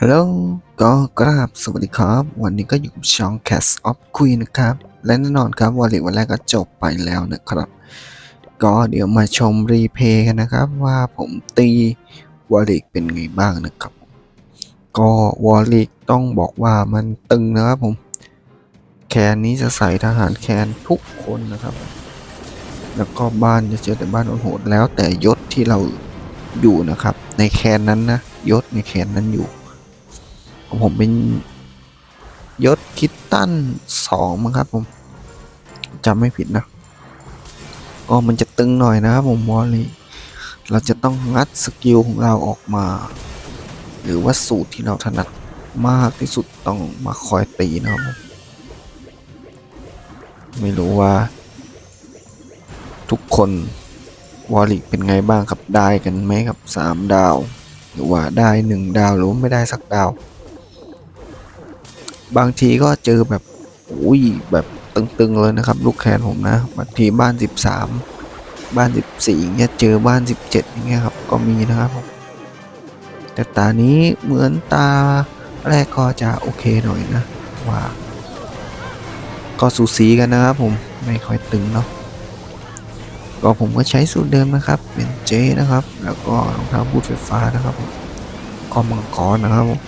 ฮัลโหลก็กราบสวัสดีครับ วันนี้ก็อยู่กับช่อง Cast of Queen นะครับ และแน่นอนครับวอลเลวันแรกก็จบไปแล้วนะครับ ก็เดี๋ยวมาชมรีเพย์กันนะครับ ว่าผมตีวอลเลเป็นไงบ้างนะครับ ก็วอลเลต้องบอกว่ามันตึงนะครับผม แคนนี้จะใส่ทหารแคนทุกคนนะครับ แล้วก็บ้านจะเจอแต่บ้านโหดแล้วแต่ยศที่เราอยู่นะครับ ในแคนนั้นนะยศในแคนนั้นอยู่ ของผมเป็นยศคิตตันสองมั้งครับผมจำไม่ผิดนะก็มันจะตึงหน่อยนะครับผมวอลลี่เราจะต้องงัดสกิลของเราออกมา หรือว่าสูตรที่เราถนัดมากที่สุดต้องมาคอยตีนะครับผมไม่รู้ว่า ทุกคนวอลลี่เป็นไงบ้างครับได้กันไหมครับสามดาว หรือว่าได้หนึ่งดาวหรือไม่ได้สักดาว บางทีก็เจอแบบอุ้ยแบบตึงๆเลยนะครับ ลูกแคนผมนะบางทีบ้าน 13 บ้าน 14อย่างเงี้ยเจอบ้าน 17อย่างเงี้ยครับก็มีนะครับผมแต่ตานี้เหมือนตาแรกก็จะโอเคหน่อยนะว่าก็สูสีกันนะครับผมไม่ค่อยตึงเนาะก็ผมก็ใช้สูตรเดิมนะครับเป็นเจนะครับ แล้วก็รองเท้าบูทไฟฟ้านะครับก็มังกรนะครับผม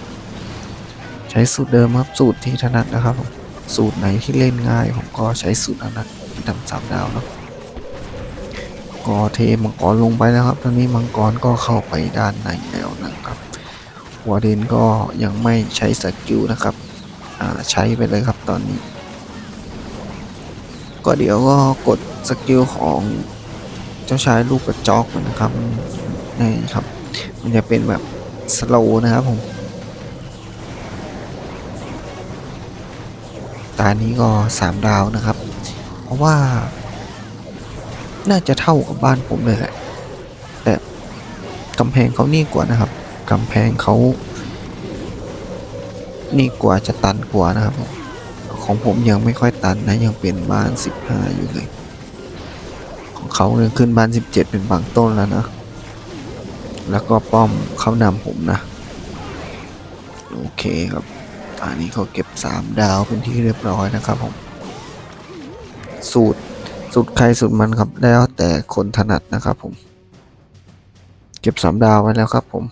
ใช้สูตรเดิมครับสูตรที่ถนัดนะครับผมสูตรไหนที่เล่นง่าย ผมก็ใช้สูตรนั้นที่ทำสามดาวเนาะก็เทมังกรลงไปแล้วครับ ตอนนี้มังกรก็เข้าไปด้านในแล้วนะครับวอร์เดนก็ยังไม่ใช้สกิลนะครับใช้ไปเลยครับตอนนี้ ก็เดี๋ยวก็กดสกิลของเจ้าชายลูกกระจอกนะครับนี่ครับ มันจะเป็นแบบสโลนะครับผม ตานี้ก็สามดาวนะครับ เพราะว่า น่าจะเท่ากับบ้านผมเลยแหละ แต่กำแพงเขานี่กว่านะครับกำแพงเขา นี่กว่าจะตันกว่านะครับ ของผมยังไม่ค่อยตันนะ ยังเป็นบ้าน 15 อยู่เลย ของเขาเนี่ยขึ้นบ้าน 17 เป็นบางต้นแล้วนะ แล้วก็ป้อมเขานำผมนะ โอเคครับ อันนี้ก็เก็บ 3 ดาวเป็นที่เรียบร้อยนะครับผม สูตรสูตรใครสูตรมันครับแล้วแต่คนถนัดนะครับผม เก็บ 3 ดาวไว้แล้วครับผม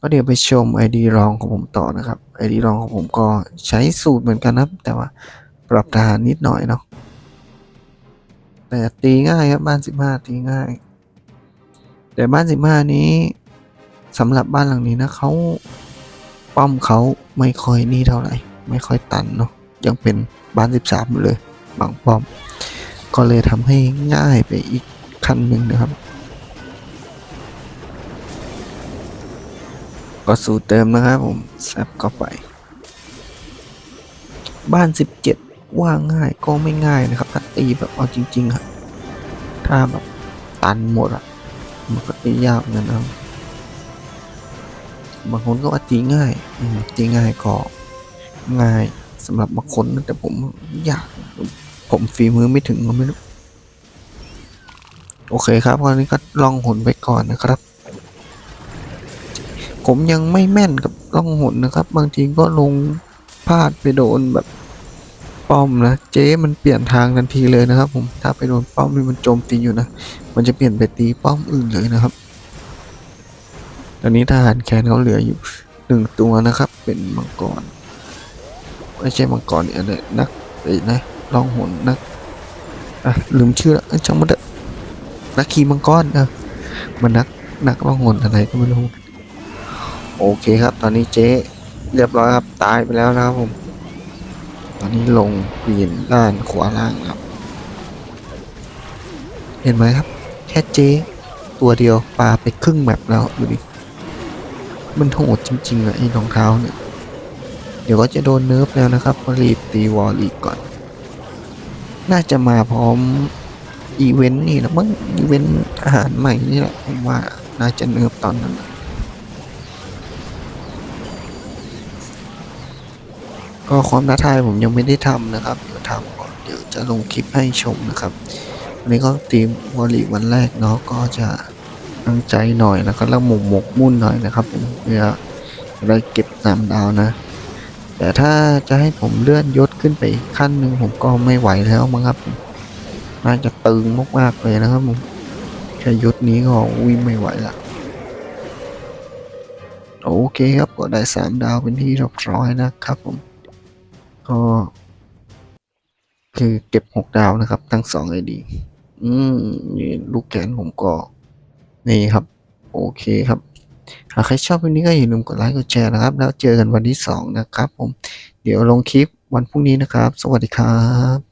ก็เดี๋ยวไปชม ID รองของผมต่อนะครับ ID รองของผมก็ใช้สูตรเหมือนกันนะแต่ว่าปรับทหารนิดหน่อยเนาะแต่ตีง่ายครับบ้าน 15 ตีง่าย แต่บ้าน 15 นี้สำหรับบ้านหลังนี้นะเขา ป้อมเขาไม่ค่อยนี่เท่าไหร่ ไม่ค่อยตันเนาะยังเป็นบ้าน 13 เลยบางป้อม ก็เลยทำให้ง่ายไปอีกขั้นหนึ่งนะครับ ก็สูตรเติมนะครับผมแซบก็ไป บ้าน 17 ว่าง่ายก็ไม่ง่ายนะครับถ้าตีแบบเอาจริงๆครับถ้าแบบตันหมดอะมันก็ตียากเหมือนกันนะครับ บางคนก็ว่าตีง่ายตีง่ายก็ง่ายสำหรับบางคนนะแต่ผมอยากผมฝีมือไม่ถึงก็ไม่รู้โอเคครับวันนี้ก็ลองหนไปก่อนนะครับ ผมยังไม่แม่นกับล่องหนนะครับ บางทีก็ลงพลาดไปโดนแบบป้อมนะเจ๊มันเปลี่ยนทางทันทีเลยนะครับ ผมถ้าไปโดนป้อมที่มันโจมตีอยู่นะมันจะเปลี่ยนไปตีป้อมอื่นเลยนะครับ ตอนนี้ทหารแคนเขาเหลืออยู่หนึ่งตัวนะครับ เป็นมังกรไม่ใช่มังกรเนี่ยนักไอ้นะล่องหนนักอะลืมชื่อละเอ้ยช่างมันเถอะนักขี่มังกรนะมันนักนักล่องหนอะไรก็ไม่รู้โอเคครับ ตอนนี้เจ๊เรียบร้อยครับตายไปแล้วนะครับผม ตอนนี้ลงเปลี่ยนด้านขวาล่างครับ เห็นไหมครับ แค่เจ๊ตัวเดียวปลาไปครึ่งแมปแล้วดูดิ มันโหดจริงๆอะไอ้รองเท้าเนี่ย เดี๋ยวก็จะโดนเนิร์ฟแล้วนะครับก็รีบตีวอลลีกก่อน น่าจะมาพร้อมอีเวนต์นี่แหละมั้งอีเวนต์อาหารใหม่นี่แหละผมว่าน่าจะเนิร์ฟตอนนั้นก็ความท้าทายผมยังไม่ได้ทำนะครับ เดี๋ยวทำก่อนเดี๋ยวจะลงคลิปให้ชมนะครับวันนี้ก็ทีมวอลลีวันแรกเนาะก็จะ ตั้งใจหน่อยแล้วก็ละหมกหมกมุ่นหน่อยนะครับผมเพื่อได้เก็บสามดาวนะ แต่ถ้าจะให้ผมเลื่อนยศขึ้นไปขั้นหนึ่งผมก็ไม่ไหวแล้วมั้งครับน่าจะตึงมากๆเลยนะครับผมแค่ยศนี้ก็วิ่งไม่ไหวละโอเคครับก็ได้สามดาวเป็นที่เรียบร้อยนะครับผมก็คือเก็บหกดาวนะครับ ทั้งสองไอดี อืมนี่ลูกแกนผมก็ นี่ครับ โอเคครับ หากใครชอบคลิปนี้ก็อย่าลืมกดไลค์กดแชร์นะครับ แล้วเจอกันวันที่สองนะครับผม เดี๋ยวลงคลิปวันพรุ่งนี้นะครับ สวัสดีครับ